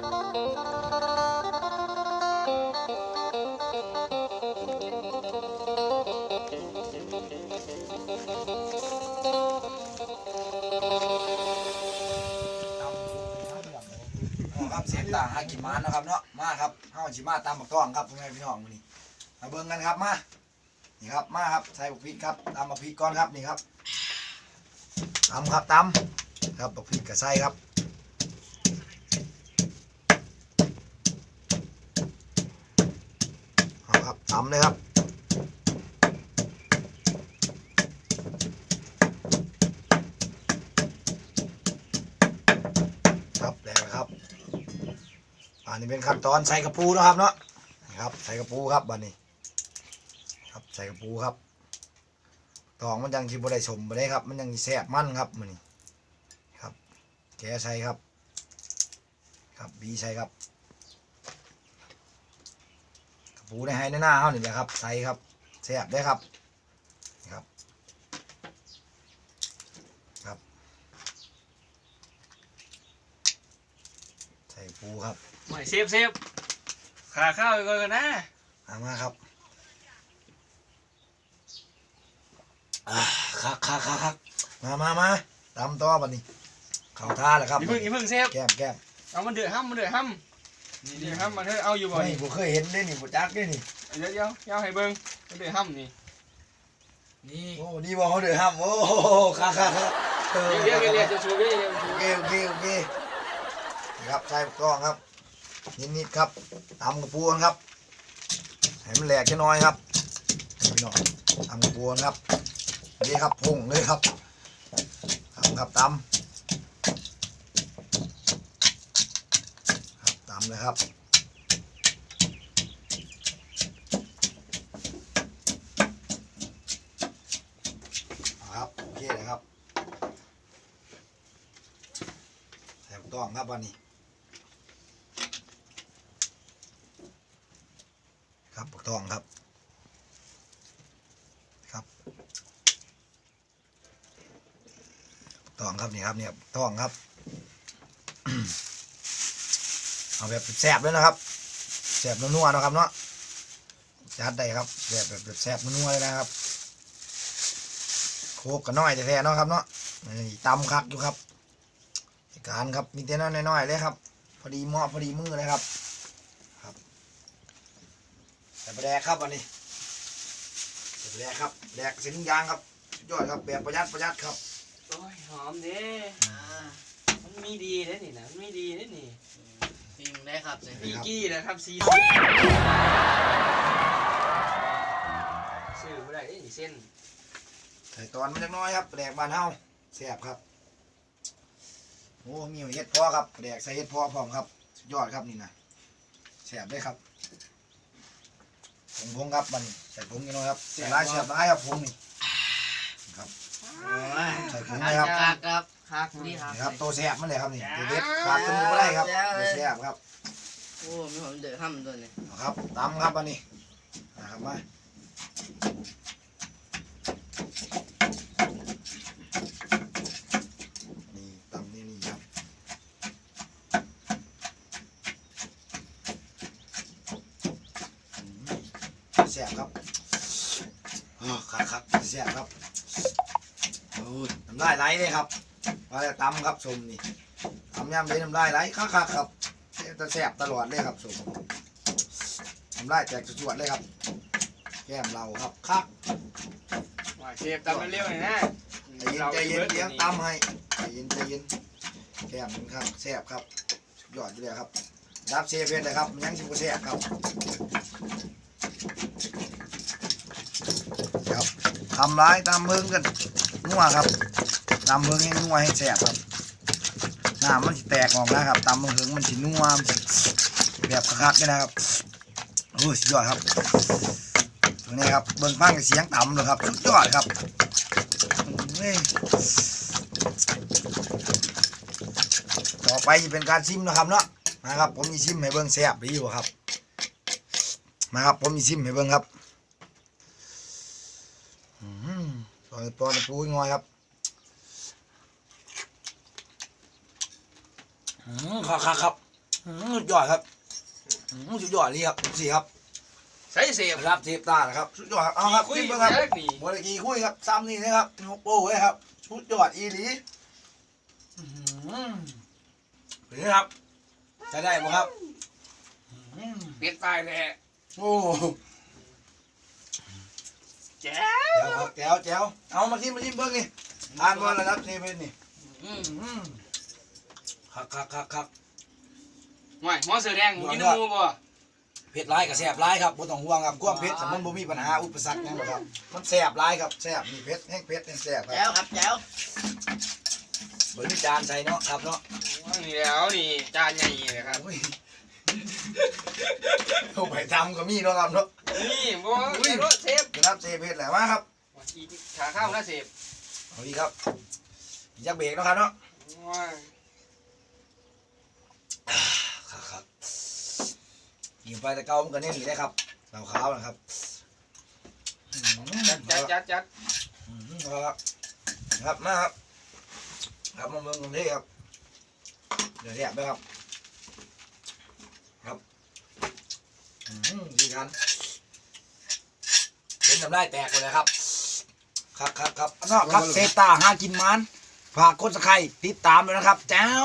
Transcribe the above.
ครับเสียงต่างหากินมานนะครับเนาะมาครับเฮาจิมาตามบักต้องครับพ่อแม่พี่น้องมื้นี้มาเบิ่งกันครับมานี่ครับมาครับใส่บักพีครับตามบักพีก่อนครับนี่ครับตำครับตำครับบักพีกกับไซครับ เอาครับตำเลยครับครับแล้วครับอันนี้เป็นขั้นตอนใส่กระปูนะครับเนาะครับใส่กระปูครับบันนี้ ครับใส่กระปูครับตองมันยังชิบได้สมไปได้ครับ มันยังแซ่บมั่นครับมันนี่ครับแกใส่ครับ ครับบีใส่ครับกระ ปูในให้ในหน้าเขานี่แหละครับใส่ครับแซ่บได้ครับนี่ครับ ใส่ปูครับไม่เซฟเซฟขาข้าวไปก่อนกันนะเอามาครับอ่าคักคักคักคักมามามาตำต่อบัดนี้เข่าท่าแล้วครับอย่าเพิ่งอย่าเพิ่งเซฟแก้มแก้มเอามันเดือดห้ำมันเดือดห้ำ นี่เดือดห้ำมันเถอะเอาอยู่บ่ไม่นี่ผมเคยเห็นได้นี่ผมจักได้นี่เดี๋ยวเดี๋ยวเดี๋ยวให้เบิ่งมันเดือดห้ำนี่นี่โอ้นี่บอกเขาเดือดห้ามโอ้โหคักคักคักเออเรียกเรียกเรียกจะชูเรียกเรียกชูโอเคโอเคโอเคนี่ครับใส่กล้องครับนิดๆครับตำกระปูนครับให้มันแหลกแค่น้อยครับให้พี่น้องตำกระปูนครับนี่ครับพุ่งเลยครับตำครับตำ ครับตามเลยครับ ครับ โอเคเลยครับใส่ต้องครับวันนี้ ครับปักตองครับ ครับปักตองครับนี่ครับเนี่ยปักตองครับ เอาแบบแสบเลยนะครับแสบนัวๆนะครับเนาะจัดได้ครับแสบแบบแสบนัวๆเลยนะครับโคกกันน้อยแท้ๆเนาะครับเนาะนี่ตำคักอยู่ครับการครับมีแต่น้อยๆเลยครับ พอดีเหมาะพอดีมือเลยครับครับแต่แดกครับวันนี้แต่แดกครับแดกเส้นยางครับสุดยอดครับแบบประหยัดประหยัดครับโอ้ยหอมเด้อ่ามันมีดีเด้นี่นะมันมีดีเด้นี่ จริงได้ครับเจ๊มีกี้นะครับซีซื้อไม่ได้เอ้ยนี่เส้นใส่ตอนมันจักหน้อยครับแดกบานเฮาแซ่บครับโอ้มีเห็ดพอครับแดกใส่เห็ดพอพร้อมครับสุดยอดครับนี่นะแซ่บเลยครับผงพงครับมันใส่ผงนิดหน่อยครับใส่ลายแซ่บลายครับผงนี่ครับใส่ผงคเลยครับรับค รับครับนี่ครับนี่ครับตัวแซ่บมันเลยครับนี่ตัวเด็ดขาดตัวนี้ไม่ได้ครับตัวแซ่บครับโอ้มีผมเดือดห้ำตัวนี้เอาครับตำครับอันนี้นะครับมานี่ตำนี่นี่ครับอืมแซ่บครับอ้อครับครับแซ่บครับโอ้ยน้ำลายไหลเลยครับ มาแล้วตำครับสมนี่ตำยำเลยน้ำลายไหลคักๆครับจะแซ่บตลอดเลยครับสมทำลายแตกสวดๆเลยครับ แก้มเราครับคักว่าเชฟตำเร็วๆหน่อยนะใจเย็นใจเย็นเลี้ยงตำให้ใจเย็นใจเย็นแก้มมันครับแซ่บครับสุดยอดอยู่เลยครับดับเซเว่นเลยครับมันยังสิบแซ่บครับครับทำร้ายตามเพิ่งกันนัวครับ ตามเพิ่งให้นัวให้แซ่บครับน้ำมันสิแตกออกนะครับตามเพิ่งมันสินัวแบบคักๆเลยนะครับโอ้ยสุดยอดครับตรงนี้ครับเบิ้งฟังเสียงต่ำเลยครับสุดยอดครับเฮ้ยต่อไปจะเป็นการซิมนะครับเนาะนะครับ ผมมีซิมให้เบิ้งแซ่บดีอยู่ครับมาครับผมมีซิมให้เบิ้งครับอืมตอนตอนปูงอยครับ อืมครับครับครับอืมสุดยอดครับอืมสุดยอดเลยครับสี่ครับใส่เสียบครับเทปตานะครับสุดยอดครับเอาครับคุยขึ้นกัมาครับแจ็คนี่บริกีคุยครับซ้ำนี่นะครับนกโป้ไว้ครับสุดยอดอีหลีอื้อหือเป็นไงครับจะได้บ่ครับอืมเป็ดตายแน่โอ้แจ๋แจ๋วครับแจ๋วแจ๋วเอามาที่มาที่เบิ้งนี่ทานบอลระดับเซเว่นนี่อืมอืม คักคักคักคักห่วยหัวเสือแดงกินหมูบ่เผ็ดร้ายกับแซ่บร้ายครับบ่ต้องห่วงครับความเผ็ดแต่มันบ่มีปัญหาอุปสรรคหยังหรอกครับมันแซ่บร้ายครับแซ่บนี่เผ็ดแห้งเผ็ดแห้งแซ่บคแจ๋รับวครับแจ๋วบ่มีจานใส่เนาะครับเนาะนี่แล้วนี่จานใหญ่เลยครับโอ้ยเอาไปทำก็มีเนาะครับเนาะนี่บ่รถเซฟระดับเซเว่นแหละมาครับอีขาข้าวนะเซฟเอาดีครับยักเบรกเนาะครับเนาะว้าย ครับครับกินไปแต่เก่ามันก็เนี่ยหนีได้ครับเหล่าขาวนะครับอืมจัดจัดจัดอืมครับครับมาครับครับมาเมืองกรุงเทพครับเดี๋ยวแยกไปครับ ครับอืมดีกันเป็นน้ำลายแตกเลยครับ ครับครับครับอันนอกครับเซตาหากินมันฝากกดสไครต์ติดตามด้วยนะครับ แจ้ว